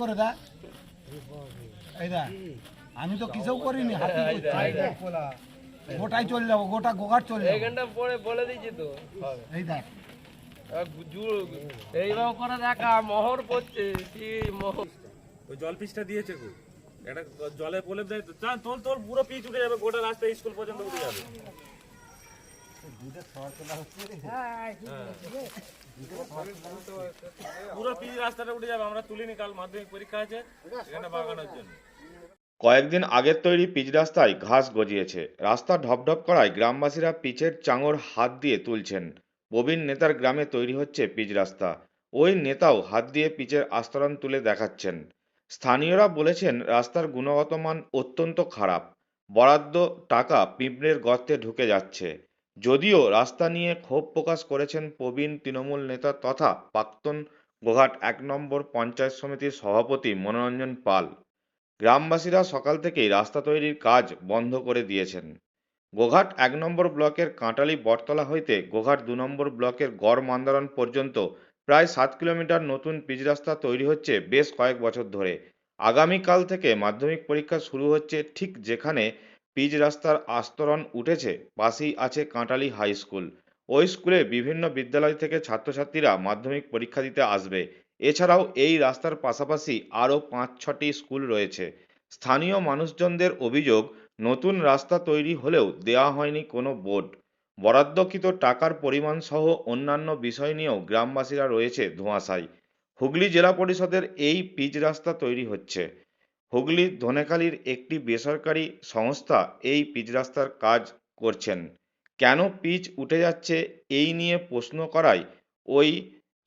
করে দা এই দা আমি তো কিছু করিনি হাতি গোটাই চলে যাব গোটা গোঘাট চলে যাব। এখানটা পরে বলে দিয়েছি তো। এই দেখ এইভাবে করে দেখা মোহর পড়ছে কি মোহর। ওই জল পিচটা দিয়েছে গো। একটা জলে প্রলেপ দেয় তো। চল তোর তোর পুরো পিচ উঠে যাবে গোটা রাস্তা স্কুল পর্যন্ত উঠে যাবে। কয়েকদিন আগের তৈরি পিচ রাস্তায় ঘাস গজিয়েছে। রাস্তা ঢপঢপ করায় গ্রামবাসীরা পিচের চাঙর হাত দিয়ে তুলছেন। প্রবীণ নেতার গ্রামে তৈরি হচ্ছে পিচ রাস্তা। ওই নেতাও হাত দিয়ে পিচের আস্তরণ তুলে দেখাচ্ছেন। স্থানীয়রা বলেছেন, রাস্তার গুণগত মান অত্যন্ত খারাপ। বরাদ্দ টাকা পিঁপড়ের গর্তে ঢুকে যাচ্ছে। যদিও রাস্তা নিয়ে ক্ষোভ প্রকাশ করেছেন প্রবীণ তৃণমূল নেতা তথা প্রাক্তন গোঘাট এক নম্বর পঞ্চায়েত সমিতির সভাপতি মনোরঞ্জন পাল। গ্রামবাসীরা সকাল থেকেই রাস্তা তৈরির কাজ বন্ধ করে দিয়েছেন। গোঘাট এক নম্বর ব্লকের কাঁটালি বটতলা হইতে গোঘাট দু নম্বর ব্লকের গড় মান্দারণ পর্যন্ত প্রায় সাত কিলোমিটার নতুন পিচ রাস্তা তৈরি হচ্ছে বেশ কয়েক বছর ধরে। আগামীকাল থেকে মাধ্যমিক পরীক্ষা শুরু হচ্ছে ঠিক যেখানে পিচ রাস্তার আস্তরণ উঠেছে, পাশেই আছে কাঁটালি হাই স্কুল। ওই স্কুলে বিভিন্ন বিদ্যালয় থেকে ছাত্রছাত্রীরা মাধ্যমিক পরীক্ষা দিতে আসবে। এছাড়াও এই রাস্তার পাশাপাশি আরও পাঁচ ছটি স্কুল রয়েছে। স্থানীয় মানুষজনদের অভিযোগ, নতুন রাস্তা তৈরি হলেও দেওয়া হয়নি কোনো বোর্ড। বরাদ্দকৃত টাকার পরিমাণ সহ অন্যান্য বিষয় নিয়েও গ্রামবাসীরা রয়েছে ধোঁয়াশায়। হুগলি জেলা পরিষদের এই পিচ রাস্তা তৈরি হচ্ছে। হুগলির ধনেখালির একটি বেসরকারি সংস্থা এই পিচ রাস্তার কাজ করছেন। কেন পিচ উঠে যাচ্ছে এই নিয়ে প্রশ্ন করায় ওই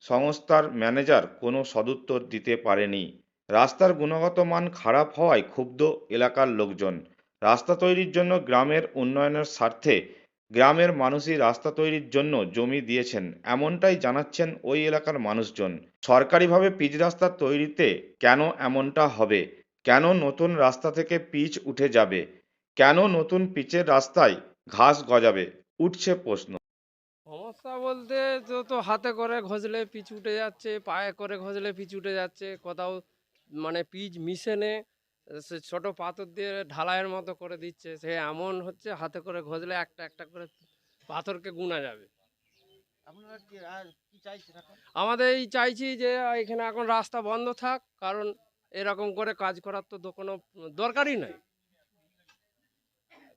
সংস্থার ম্যানেজার কোনো সদুত্তর দিতে পারেনি। রাস্তার গুণগত মান খারাপ হওয়ায় ক্ষুব্ধ এলাকার লোকজন। রাস্তা তৈরির জন্য গ্রামের উন্নয়নের স্বার্থে গ্রামের মানুষই রাস্তা তৈরির জন্য জমি দিয়েছেন, এমনটাই জানাচ্ছেন ওই এলাকার মানুষজন। সরকারিভাবে পিচ রাস্তা তৈরিতে কেন এমনটা হবে? কেন নতুন রাস্তা থেকে পিচ উঠে যাবে? কেন নতুন পিচের রাস্তায় ঘাস গজাবে? উঠছে প্রশ্ন। সমস্যা বলতে তো তো হাতে করে ঘষলে পিচ উঠে যাচ্ছে পায়ে করে ঘষলে পিচ উঠে যাচ্ছে কোথাও মানে পিচ মিশেনে সে ছোট পাথর দিয়ে ঢালাইয়ের মতো করে দিচ্ছে সে এমন হচ্ছে হাতে করে ঘষলে একটা একটা করে পাথরকে গুনা যাবে। আর কি আমাদের এই চাইছি যে এখানে এখন রাস্তা বন্ধ থাক কারণ এরকম করে কাজ করার তো কোনো দরকারই নাই।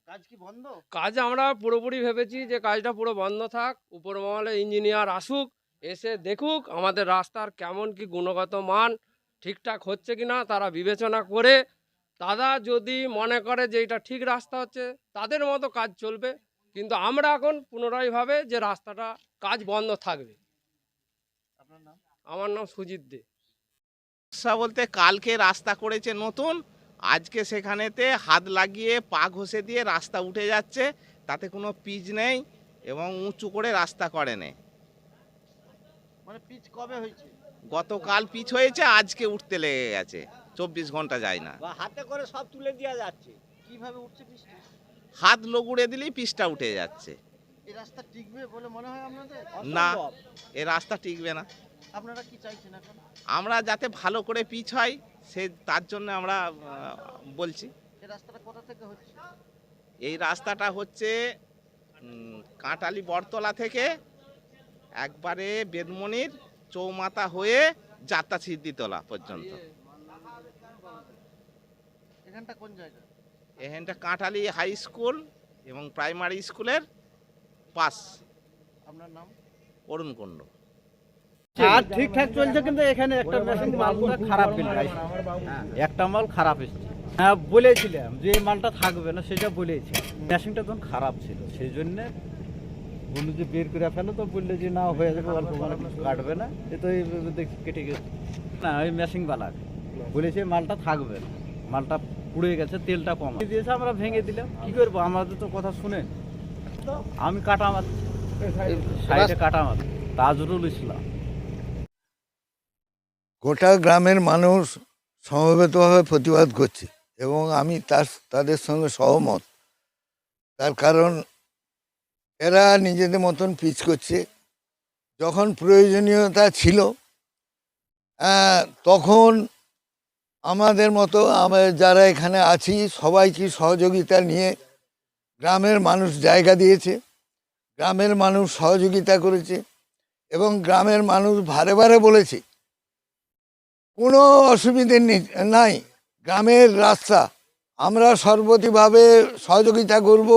কাজ কি বন্ধ? কাজ আমরা পুরোপুরি ভেবেছি যে কাজটা পুরো বন্ধ থাক উপর মহলে ইঞ্জিনিয়ার আসুক এসে দেখুক আমাদের রাস্তার কেমন কি গুণগত মান ঠিকঠাক হচ্ছে কি না তারা বিবেচনা করে তারা যদি মনে করে যে এটা ঠিক রাস্তা হচ্ছে তাদের মতো কাজ চলবে। কিন্তু আমরা এখন পুনরায় ভাবে যে রাস্তাটা কাজ বন্ধ থাকবে। আমার নাম সুজিত দে। সমস্যা বলতে কালকে রাস্তা করেছে নতুন আজকে সেখানেতে হাত লাগিয়ে পা ঘষে দিয়ে রাস্তা উঠে যাচ্ছে তাতে কোনো পিচ নেই এবং উঁচু করে রাস্তা করে নেই মানে পিচ কবে হয়েছে? গতকাল পিচ হয়েছে আজকে উঠতে লেগে গেছে চব্বিশ ঘণ্টা যায় না। বা হাতে করে সব তুলে দেওয়া যাচ্ছে কীভাবে উঠছে পিচটা? হাত লগুড়ে দিলেই পিচটা উঠে যাচ্ছে। এই রাস্তা টিকবে বলে মনে হয় আপনাদের? না এ রাস্তা টিকবে না। আপনারা কি চাইছেন এখন? আমরা যাতে ভালো করে পিচ হয় সে তার জন্য আমরা বলছি। এই রাস্তাটা কোথা থেকে হচ্ছে? এই রাস্তাটা হচ্ছে কাঁটালি বটতলা থেকে একবারে বেদমনির চৌমাতা হয়ে যাত্রা সিদ্ধিতলা পর্যন্ত। এখানটা কোন জায়গা? এখানটা কাঁটালি হাই স্কুল এবং প্রাইমারি স্কুলের পাস আপনার নাম? অরুণ কুণ্ড। আর ঠিকঠাক চলছে কিন্তু এখানে একটা মেশিন মালটা খারাপ কিন্তু একটা মাল খারাপ এসেছে। হ্যাঁ বলেছিলাম যে এই মালটা থাকবে না সেটা বলেছি। মেশিনটা তখন খারাপ ছিল সেই জন্য বলল যে বের করে ফেলো তো বলল যে না হয়ে যাবে অল্প মানে কিছু কাটবে না। এ তো এই দেখি কেটে গেছে। না ওই মেশিন বালা। বলেছে মালটা থাকবে না। মালটা পুড়ে গেছে তেলটা কম দিয়েছে আমরা ভেঙে দিলাম। কি করব? আমাদের তো কথা শুনে আমি কাটা মারছি সাইডে কাটা মারছি তাজরুল ইসলাম। গোটা গ্রামের মানুষ সমবেতভাবে প্রতিবাদ করছে এবং আমি তার, তাদের সঙ্গে সহমত। তার কারণ, এরা নিজেদের মতন পিচ করছে। যখন প্রয়োজনীয়তা ছিল তখন আমাদের মতো আমরা যারা এখানে আছি, সবাইকে সহযোগিতা নিয়ে গ্রামের মানুষ জায়গা দিয়েছে। গ্রামের মানুষ সহযোগিতা করেছে এবং গ্রামের মানুষ ভারে ভারে বলেছে কোনো অসুবিধে নাই। গ্রামের রাস্তা। আমরা সর্বতিভাবে সহযোগিতা করব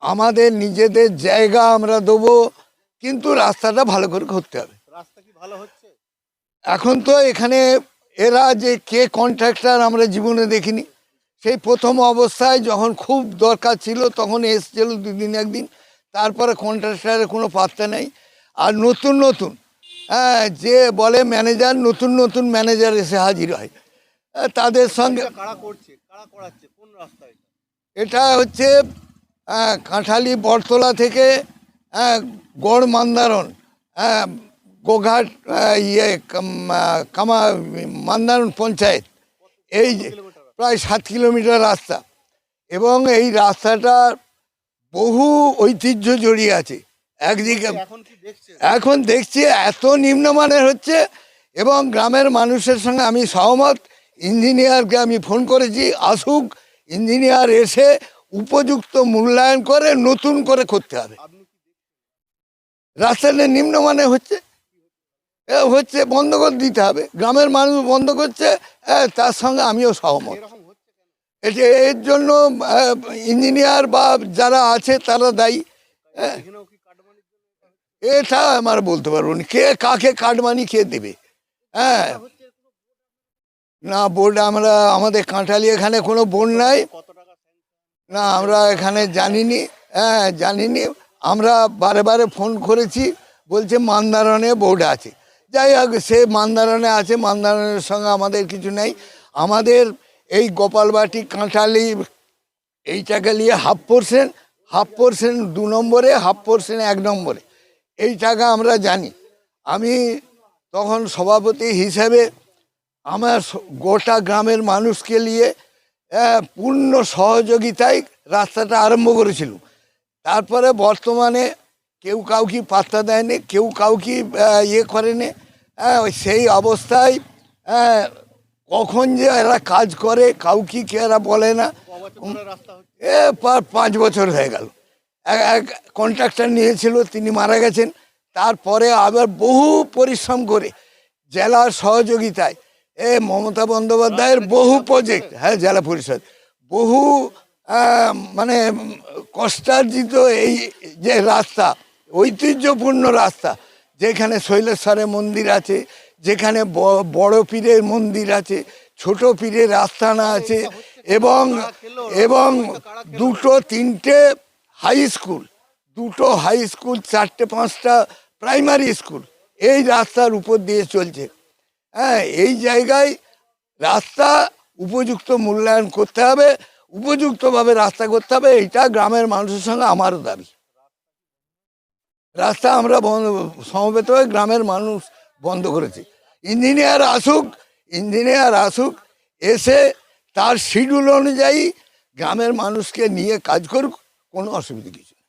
আমাদের নিজেদের জায়গা আমরা দেবো কিন্তু রাস্তাটা ভালো করে করতে হবে। রাস্তা কি ভালো হচ্ছে? এখন তো এখানে এরা যে কে কন্ট্রাক্টর আমরা জীবনে দেখিনি। সেই প্রথম অবস্থায় যখন খুব দরকার ছিল তখন এসছিল দুদিন একদিন। তারপরে কন্ট্রাক্টারের কোনো পাত্তা নেই। আর নতুন নতুন হ্যাঁ যে বলে ম্যানেজার নতুন নতুন ম্যানেজার এসে হাজির হয়। তাদের সঙ্গে এটা হচ্ছে কাঁঠালি বটতলা থেকে গড় মান্দারণ গোঘাট ইয়ে কাম- মান্দারণ পঞ্চায়েত। এই যে প্রায় সাত কিলোমিটার রাস্তা। এবং এই রাস্তাটার বহু ঐতিহ্য জড়িয়ে আছে। একদিকে এখন দেখছে এখন দেখছি এত নিম্নমানের হচ্ছে এবং গ্রামের মানুষের সঙ্গে আমি সহমত। ইঞ্জিনিয়ারকে আমি ফোন করেছি আসুক ইঞ্জিনিয়ার এসে উপযুক্ত মূল্যায়ন করে নতুন করে করতে হবে। রাস্তাটা নিম্নমানের হচ্ছে হচ্ছে বন্ধ করে দিতে হবে। গ্রামের মানুষ বন্ধ করছে তার সঙ্গে আমিও সহমত। এটা এর জন্য ইঞ্জিনিয়ার বা যারা আছে তারা দায়ী। হ্যাঁ এটা আমার বলতে পারব না। কে কাকে কাটমানি কে দেবে? হ্যাঁ। না বোর্ড আমরা, আমাদের কাঁঠালি এখানে কোনো বোর্ড নাই। না, আমরা এখানে জানিনি। হ্যাঁ জানিনি। আমরা বারে বারে ফোন করেছি, বলছে মান্দারণে বোর্ড আছে। যাই হোক, সে মান্দারণে আছে, মান্দারণের সঙ্গে আমাদের কিছু নেই। আমাদের এই গোপালবাটি কাঁঠালি, এইটাকে নিয়ে হাফ পার্সেন্ট হাফ পার্সেন্ট দু নম্বরে হাফ পার্সেন্ট এক নম্বরে। এই টাকা আমরা জানি। আমি তখন সভাপতি হিসেবে আমার গোটা গ্রামের মানুষকে নিয়ে পূর্ণ সহযোগিতায় রাস্তাটা আরম্ভ করেছিল তারপরে বর্তমানে কেউ কাউকে পাত্তা দেয়নি কেউ কাউকে ইয়ে করেনি। সেই অবস্থায় কখন যে এরা কাজ করে কাউকে কে এরা বলে না। এ পাঁচ বছর হয়ে গেল। এক- কন্ট্রাক্টর নিয়েছিল তিনি মারা গেছেন। তারপরে আবার বহু পরিশ্রম করে জেলার সহযোগিতায় এ মমতা বন্দ্যোপাধ্যায়ের বহু প্রজেক্ট হ্যাঁ জেলা পরিষদ। বহু মানে কষ্টার্জিত এই যে রাস্তা ঐতিহ্যপূর্ণ রাস্তা যেখানে শৈলেশ্বরের মন্দির আছে যেখানে বড় পীরের মন্দির আছে ছোট পীরের আস্থানা আছে এবং এবং দুটো তিনটে হাই স্কুল দুটো হাই স্কুল চারটে, পাঁচটা প্রাইমারি স্কুল এই রাস্তার উপর দিয়ে চলছে। হ্যাঁ এই জায়গায় রাস্তা উপযুক্ত মূল্যায়ন করতে হবে, উপযুক্তভাবে রাস্তা করতে হবে, এইটা গ্রামের মানুষের সঙ্গে আমারও দাবি। রাস্তা আমরা বন্ধ, সমবেত হয়ে গ্রামের মানুষ বন্ধ করেছি। ইঞ্জিনিয়ার আসুক ইঞ্জিনিয়ার আসুক, এসে তার শিডিউল অনুযায়ী গ্রামের মানুষকে নিয়ে কাজ করুক কোনো অসুবিধা কিছু নেই।